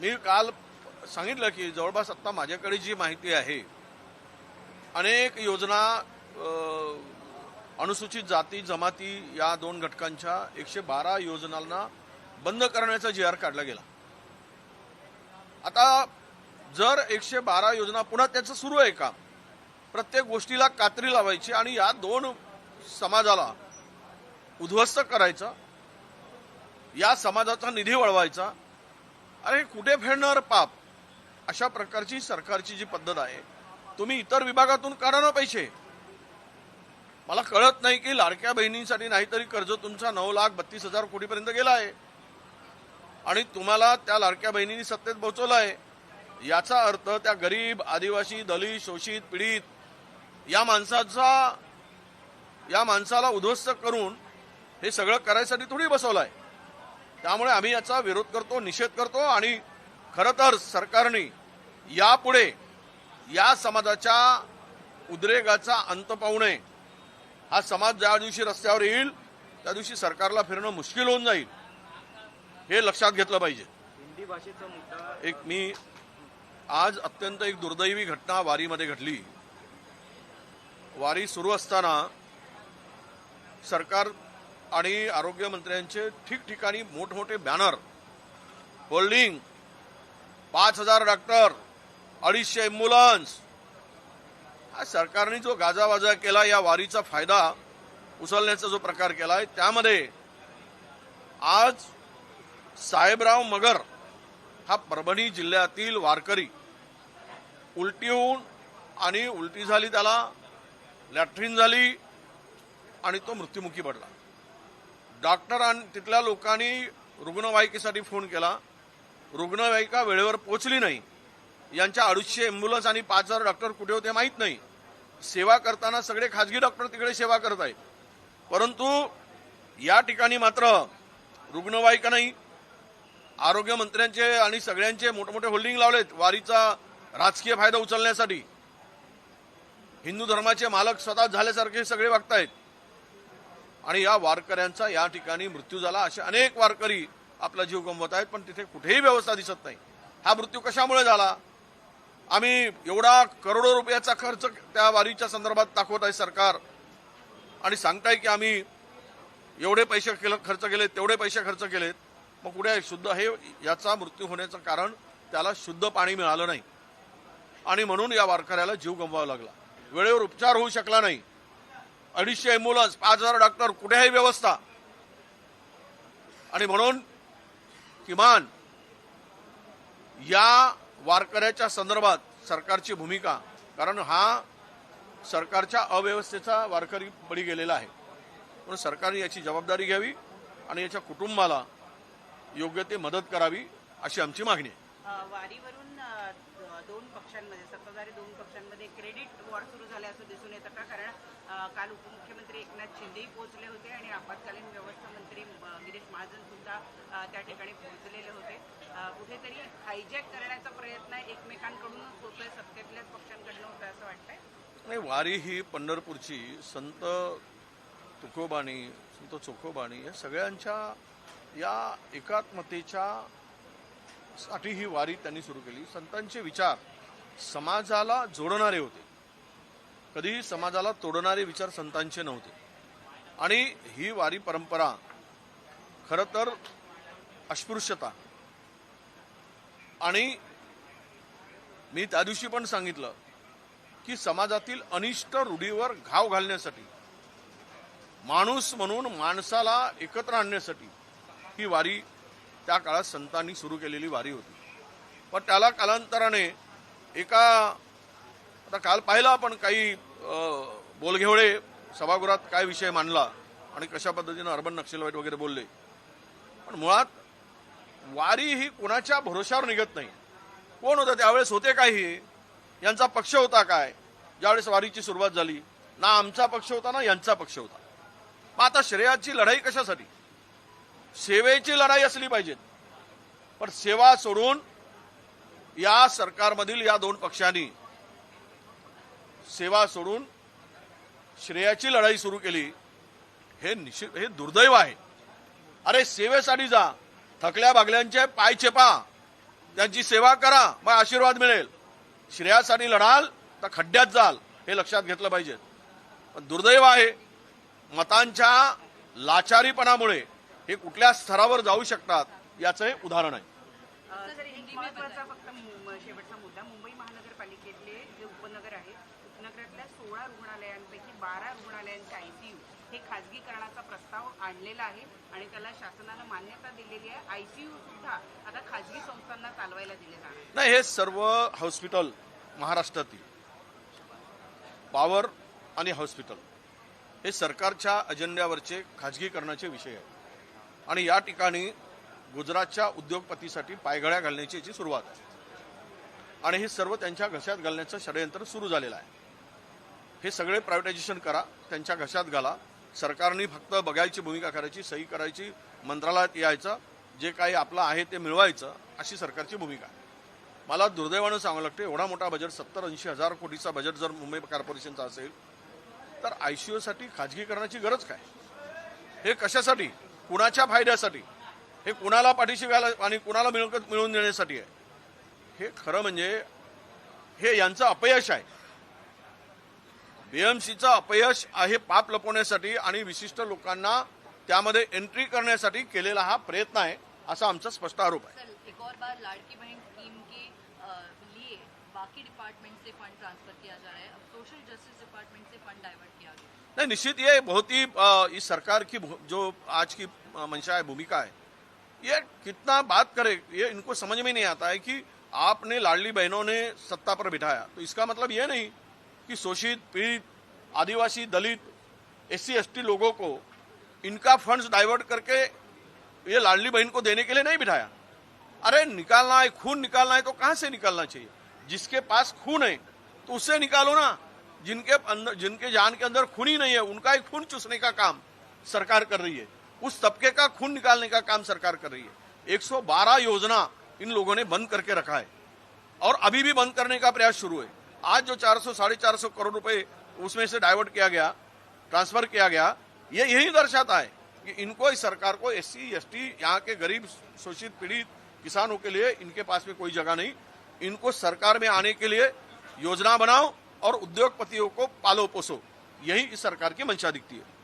मी काल सांगितलं की जवळपास आता माझ्याकडे जी माहिती आहे अनेक योजना अनुसूचित जाती जमाती या दोन घटकांच्या एकशे बारा योजनांना बंद करण्याचा जी आर काढला गेला. आता जर एकशे बारा योजना पुन्हा त्याचं सुरू आहे का प्रत्येक गोष्टीला कात्री लावायची आणि या दोन समाजाला उद्ध्वस्त करायचं या समाजाचा निधी वळवायचा अरे कुठे फेडणार पाप? अशा प्रकारची सरकारची जी पद्धत आहे तुम्ही इतर विभागातून काढा ना पैसे. मला कळत नाही की लाडक्या बहिणींसाठी नाहीतरी कर्ज तुमचा नऊ लाख बत्तीस हजार कोटीपर्यंत गेला आहे. आणि तुम्हाला त्या लाडक्या बहिणींनी सत्तेत पोहोचवलं आहे. याचा अर्थ त्या गरीब आदिवासी दलित शोषित पीडित या माणसाचा या माणसाला उद्ध्वस्त करून हे सगळं करायसाठी थोडी बसवलं आहे त्यामुळे आम्ही याचा विरोध करतो निषेध करतो आणि खरं तर सरकारने यापुढे या समाजाच्या उद्रेगाचा अंत पाहू नये. हा समाज ज्या दिवशी रस्त्यावर येईल त्या दिवशी सरकारला फिरणं मुश्किल होऊन जाईल हे लक्षात घेतलं पाहिजे. हिंदी भाषेचा मुद्दा एक मी आज अत्यंत एक दुर्दैवी घटना वारीमध्ये घडली. वारी सुरू असताना सरकार आणि आरोग्यमंत्र्यांचे ठिकठिकाणी मोठमोठे बॅनर. होल्डिंग. पाच हजार डॉक्टर अडीचशे ॲम्ब्युलन्स. हा सरकारने जो गाजावाजा केला या वारीचा फायदा उचलण्याचा जो प्रकार केला आहे त्यामध्ये आज साहेबराव मगर हा परभणी जिल्ह्यातील वारकरी. उलटी होऊन आणि उलटी झाली त्याला लॅट्रिन झाली आणि तो मृत्युमुखी पडला. डॉक्टर आणि तिथल्या लोकांनी रुग्णवाहिकेसाठी फोन केला. रुग्णवाहिका वेळेवर पोचली नाही. यांच्या अडीचशे ॲम्ब्युलन्स आणि पाच हजार डॉक्टर कुठे होते माहीत नाही. सेवा करताना सगळे खाजगी डॉक्टर तिकडे सेवा करत आहेत. परंतु या ठिकाणी मात्र रुग्णवाहिका नाही. आरोग्यमंत्र्यांचे आणि सगळ्यांचे मोठमोठे होल्डिंग लावलेत वारीचा राजकीय फायदा उचलण्यासाठी. हिंदू धर्माचे मालक स्वतः झाल्यासारखे सगळे वागतायत आणि या वारकऱ्यांचा या ठिकाणी मृत्यू झाला. असे अनेक वारकरी आपला जीव गमवत आहेत पण तिथे कुठेही व्यवस्था दिसत नाही. हा मृत्यू कशामुळे झाला? आम्ही एवढा करोडो रुपयाचा खर्च त्या वारीच्या संदर्भात दाखवत आहे सरकार. आणि सांगताय की आम्ही एवढे पैसे केलं खर्च केलेत तेवढे पैसे खर्च केलेत. मग कुठे शुद्ध हे याचा मृत्यू होण्याचं कारण त्याला शुद्ध पाणी मिळालं नाही. आणि म्हणून या वारकऱ्याला जीव गमवावा लागला. वेळेवर उपचार होऊ शकला नाही. अडीचशे ॲम्ब्युलन्स पाच हजार डॉक्टर कुठेही व्यवस्था. आणि म्हणून किमान या वारकऱ्याच्या संदर्भात सरकारची भूमिका कारण हा सरकारच्या अव्यवस्थेचा वारकरी बळी गेलेला आहे. म्हणून सरकारने याची जबाबदारी घ्यावी आणि याच्या कुटुंबाला योग्य ते मदत करावी अशी आमची मागणी आहे. वारीवरून दोन पक्षांमध्ये सत्ताधारी दोन पक्षांमध्ये क्रेडिट वॉर सुरू झाले असं दिसून येतं का? कारण काल उपमुख्यमंत्री एकनाथ शिंदेही पोहोचले होते आणि आपत्कालीन व्यवस्था मंत्री गिरीश महाजन सुद्धा त्या ठिकाणी पोहोचलेले होते. कुठेतरी हायजॅक करण्याचा प्रयत्न एकमेकांकडूनच होतोय सत्तेतल्याच पक्षांकडनं होतोय असं वाटतंय? नाही वारी ही पंढरपूरची संत तुकोबाणी संत चोखोबाणी या सगळ्यांच्या या एकात्मतेच्या साठी ही वारी त्यांनी सुरू केली. संतांचे विचार समाजाला जोडणारे होते. कधीही समाजाला तोडणारे विचार संतांचे नव्हते. आणि ही वारी परंपरा खरं तर अस्पृश्यता. आणि मी त्या दिवशी पण सांगितलं की समाजातील अनिष्ट रूढीवर घाव घालण्यासाठी माणूस म्हणून माणसाला एकत्र आणण्यासाठी ही वारी त्या काळात संतांनी सुरू केलेली वारी होती. पण त्याला कालांतराने एका आता काल पाहिलं आपण काही बोलघेवळे सभागृहात काय विषय मांडला आणि कशा पद्धतीनं अर्बन नक्षलवाईट वगैरे बोलले. पण मुळात वारी ही कोणाच्या भरोशावर निघत नाही. कोण होतं? त्यावेळेस होते काय हे यांचा पक्ष होता काय? ज्यावेळेस वारीची सुरुवात झाली. ना आमचा पक्ष होता ना यांचा पक्ष होता. मग आता श्रेयाची लढाई कशासाठी? सेवेची लढाई असली पाहिजे पण सेवा सोडून या सरकारमधील या दोन पक्षांनी सेवा सोडून श्रेयाची लढाई सुरू केली हे निश्चित हे दुर्दैव आहे. अरे सेवेसाठी जा थकल्या भागल्यांचे पाय चेपा त्यांची सेवा करा मग आशीर्वाद मिळेल. श्रेयासाठी लढाल तर खड्ड्यात जाल हे लक्षात घेतलं पाहिजे. पण दुर्दैव आहे मतांच्या लाचारीपणामुळे हे कुठल्या स्तरावर जाऊ शकतात याचं हे उदाहरण आहे. महत्त्वाचा फक्त शेवटचा मुद्दा. मुंबई महानगरपालिकेतले जे उपनगर आहे उपनगरातल्या सोळा रुग्णालयांपैकी बारा रुग्णालयांचे आयसीयू हे खाजगीकरणाचा प्रस्ताव आणलेला आहे आणि त्याला शासनानं मान्यता दिलेली आहे. आयसीयू सुद्धा आता खाजगी संस्थांना चालवायला दिले जाणार. नाही हे सर्व हॉस्पिटल महाराष्ट्रातील पॉवर आणि हॉस्पिटल हे सरकारच्या अजेंड्यावरचे खाजगीकरणाचे विषय आहेत. आणि या ठिकाणी गुजरातच्या उद्योगपतीसाठी पायघड्या घालण्याची याची सुरुवात आहे. आणि हे सर्व त्यांच्या घशात घालण्याचं षडयंत्र सुरू झालेलं आहे. हे सगळे प्रायव्हेटायझेशन करा त्यांच्या घशात घाला. सरकारने फक्त बघायची भूमिका करायची सही करायची मंत्रालयात यायचं जे काही आपलं आहे ते मिळवायचं अशी सरकारची भूमिका आहे. मला दुर्दैवानं सांगावं लागतं एवढा मोठा बजेट सत्तर ऐंशी हजार कोटीचा बजेट जर मुंबई कॉर्पोरेशनचा असेल तर आय सी ओसाठी खाजगीकरणाची गरज काय? हे कशासाठी? कुणाच्या फायद्यासाठी? हे कुणाला पाठीशी घाला आणि कुणाला मिळकत मिळवून देण्यासाठी आहे? हे खरं म्हणजे हे यांचं अपयश आहे. बीएमसीचं अपयश आहे पाप लपवण्यासाठी आणि विशिष्ट लोकांना त्यामध्ये एंट्री करण्यासाठी केलेला हा प्रयत्न आहे असा आमचा स्पष्ट आरोप आहे. नहीं निश्चित ये बहुत ही इस सरकार की जो आज की मंशा है भूमिका है ये कितना बात करे, ये इनको समझ में नहीं आता है कि आपने लाडली बहनों ने सत्ता पर बिठाया। तो इसका मतलब ये नहीं कि शोषित, पीड़ित, आदिवासी, दलित एस सी लोगों को इनका फंड्स डाइवर्ट करके ये लाडली बहन को देने के लिए नहीं बिठाया। अरे निकालना है, खून निकालना है तो कहाँ से निकालना चाहिए? जिसके पास खून है तो उससे निकालो ना। जिनके अंदर, जिनके जान के अंदर खून ही नहीं है, उनका ही खून चूसने का काम सरकार कर रही है। उस तबके का खून निकालने का काम सरकार कर रही है। 112 योजना इन लोगों ने बंद करके रखा है। और अभी भी बंद करने का प्रयास शुरू है। आज जो 400 साढ़े चार सौ करोड़ रुपए उसमें से डाइवर्ट किया गया, ट्रांसफ़र किया गया, ये यही दर्शाता है कि इनको, इस सरकार को एस सी एस टी यहाँ के गरीब, शोषित, पीड़ित किसानों के लिए इनके पास में कोई जगह नहीं। इनको सरकार में आने के लिए योजना बनाओ और उद्योगपतियों को पालो पोसो। यही इस सरकार की मंशा दिखती है।